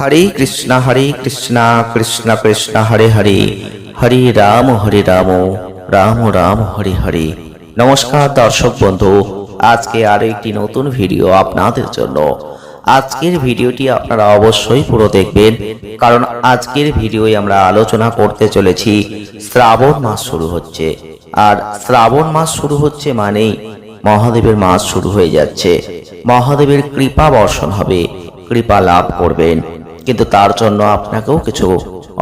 হরে কৃষ্ণ হরে কৃষ্ণ কৃষ্ণ কৃষ্ণ, হরে হরে। হরে রাম হরে রাম রাম রাম, হরে হরে। নমস্কার দর্শক বন্ধু, আজকে আরও একটি নতুন ভিডিও আপনাদের জন্য। আজকের ভিডিওটি আপনারা অবশ্যই পুরো দেখবেন, কারণ আজকের ভিডিওয়ে আমরা আলোচনা করতে চলেছি, শ্রাবণ মাস শুরু হচ্ছে। আর শ্রাবণ মাস শুরু হচ্ছে মানেই মহাদেবের মাস শুরু হয়ে যাচ্ছে। মহাদেবের কৃপা বর্ষণ হবে, কৃপা লাভ করবেন। কিন্তু তার জন্য আপনাকেও কিছু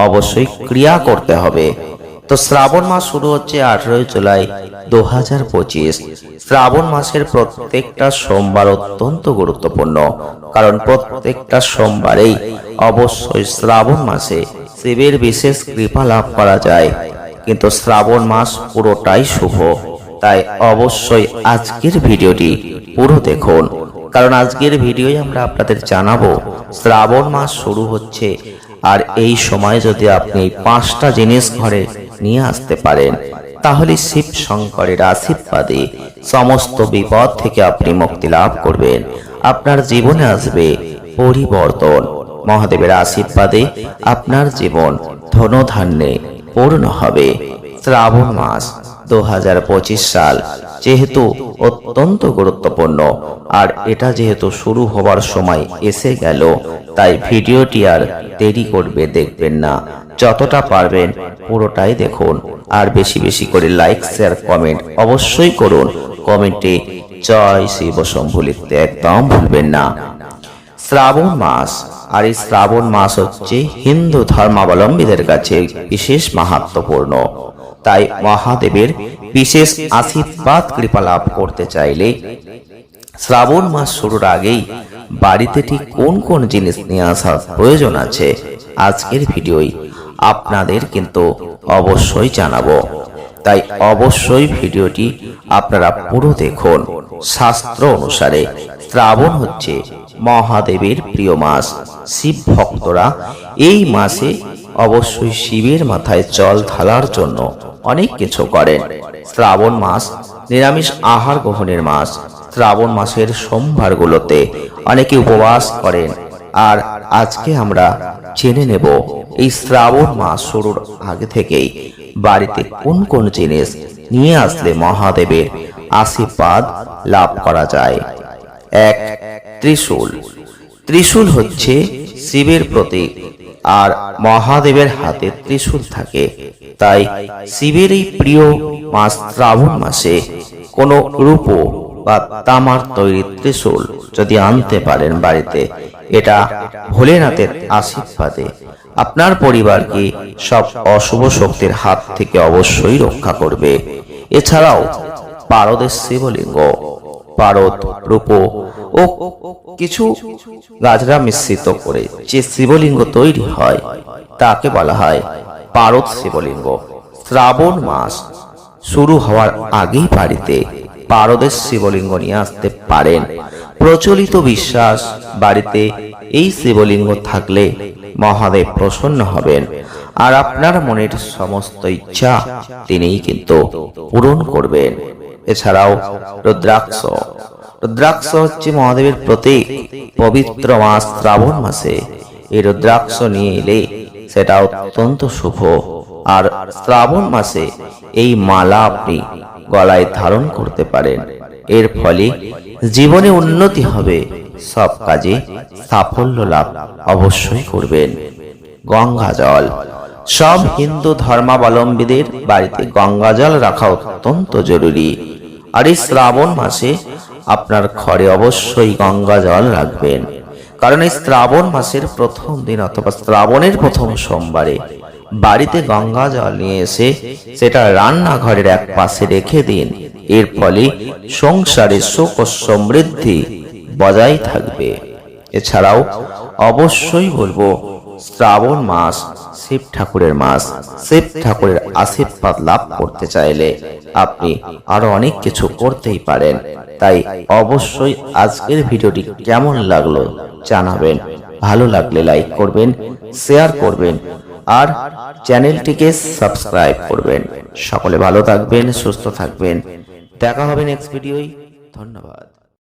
অবশ্যই ক্রিয়া করতে হবে। তো শ্রাবণ মাস শুরু হচ্ছে আঠেরোই জুলাই দু হাজার পঁচিশ। শ্রাবণ মাসের প্রত্যেকটা সোমবার অত্যন্ত গুরুত্বপূর্ণ, কারণ প্রত্যেকটা সোমবারেই অবশ্যই শ্রাবণ মাসে শিবের বিশেষ কৃপা লাভ করা যায়। কিন্তু শ্রাবণ মাস পুরোটাই শুভ, তাই অবশ্যই আজকের ভিডিওটি পুরো দেখুন। কারণ আজকের ভিডিওই আমরা আপনাদের জানাব, শ্রাবণ মাস শুরু হচ্ছে আর এই সময় যদি আপনি এই পাঁচটা জিনিস ঘরে নিয়ে আসতে পারেন, তাহলে শিব শঙ্করের আশীর্বাদে সমস্ত বিপদ থেকে আপনি মুক্তি লাভ করবেন। আপনার জীবনে আসবে পরিবর্তন। মহাদেবের আশীর্বাদে আপনার জীবন ধনধান্যে পূর্ণ হবে। শ্রাবণ মাস দু হাজার পঁচিশ সাল। যেহেতু অত্যন্ত গুরুত্বপূর্ণ, আর এটা যেহেতু শুরু হবার সময় এসে গেল, তাই ভিডিওটি আর দেরি করবে দেখবেন না। যতটা পারবেন পুরোটাই দেখুন। আর বেশি বেশি করে লাইক, শেয়ার, কমেন্ট অবশ্যই করুন। কমেন্টে জয় শিব শম্ভু লিখতে একদম ভুলবেন না। শ্রাবণ মাস, আর এই শ্রাবণ মাস হচ্ছে হিন্দু ধর্মাবলম্বীদের কাছে বিশেষ মাহাত্মপূর্ণ। তাই মহাদেবের বিশেষ আশীর্বাদ কৃপা লাভ করতে চাইলে শ্রাবণ মাস শুরুর আগেই বাড়িতে ঠিক কোন কোন জিনিস নিয়ে আসার প্রয়োজন আছে আজকের ভিডিওই আপনাদের কিন্তু অবশ্যই জানাব। তাই অবশ্যই ভিডিওটি আপনারা পুরো দেখুন। শাস্ত্র অনুসারে শ্রাবণ হচ্ছে মহাদেবের প্রিয় মাস। শিব ভক্তরা এই মাসে অবশ্যই শিবের মাথায় জল ঢালার জন্য অনেক কিছু করেন শ্রাবণ মাস নিরামিষ আহার গ্রহণের মাস। শ্রাবণ মাসের সোমবারগুলোতে অনেকে উপবাস করেন। আর আজকে আমরা জেনে নেব এই শ্রাবণ মাস শুরুর আগে থেকেই বাড়িতে কোন কোন জিনিস নিয়ে আসলে মহাদেবের আশীর্বাদ লাভ করা যায়। এক, ত্রিশূল। ত্রিশূল হচ্ছে শিবের প্রতীক। আর মহাদেবের হাতে ত্রিশূল থাকে। তাই শিবের এই প্রিয় মাস শ্রাবণ মাসে কোনো রূপ বা তামার তৈরি ত্রিশূল যদি আনতে পারেন বাড়িতে, এটা ভোলেনাথের আশীর্বাদে। আপনার পরিবারকে সব অশুভ শক্তির হাত থেকে অবশ্যই রক্ষা করবে। এছাড়াও পারদের শিবলিঙ্গ, পারদ রূপ ও কিছু গাজরা মিশ্রিত করে যে শিবলিঙ্গ তৈরি হয়, তাকে বলা হয় পারদ শিবলিঙ্গ। শ্রাবণ মাস শুরু হওয়ার আগেই বাড়িতে পারদের শিবলিঙ্গ নিয়ে আসতে পারেন। প্রচলিত বিশ্বাস বাড়িতে এই শিবলিঙ্গ থাকলে মহাদেব প্রসন্ন হবেন। আর আপনার মনের সমস্ত ইচ্ছা তিনিই কিন্তু পূরণ করবেন। এছাড়াও রুদ্রাক্ষ রুদ্রাক্ষ হচ্ছে মহাদেবের প্রতীক, পবিত্র মাস শ্রাবণ মাসে। এই রুদ্রাক্ষ নিয়ে এলে সেটা অত্যন্ত শুভ। আর শ্রাবণ মাসে এই মালা আপনি গলায় ধারণ করতে পারেন। এর ফলে জীবনে উন্নতি হবে, সব কাজে সাফল্য লাভ অবশ্যই করবেন। গঙ্গা জল। সব হিন্দু ধর্মাবলম্বীদের বাড়িতে গঙ্গা জল রাখা অত্যন্ত জরুরি। আর এই শ্রাবণ মাসে আপনার ঘরে অবশ্যই গঙ্গা জল রাখবেন। কারণ এই শ্রাবণ মাসের প্রথম দিন অথবা শ্রাবণের প্রথম সোমবারে বাড়িতে গঙ্গা জল নিয়ে এসে সেটা রান্নাঘরের এক পাশে রেখে দিন। এর ফলে সংসারে সুখ ও সমৃদ্ধি বজায় থাকবে। এছাড়াও অবশ্যই বলব, শ্রাবণ মাস শিব ঠাকুরের মাস। শিব ঠাকুরের আশীর্বাদ লাভ করতে চাইলে আপনি আরও অনেক কিছু করতেই পারেন। তাই অবশ্যই আজকের ভিডিওটি কেমন লাগল জানাবেন। ভালো লাগলে লাইক করবেন, শেয়ার করবেন আর চ্যানেলটিকে সাবস্ক্রাইব করবেন। সকলে ভালো থাকবেন, সুস্থ থাকবেন। দেখা হবে নেক্সট ভিডিওই ধন্যবাদ।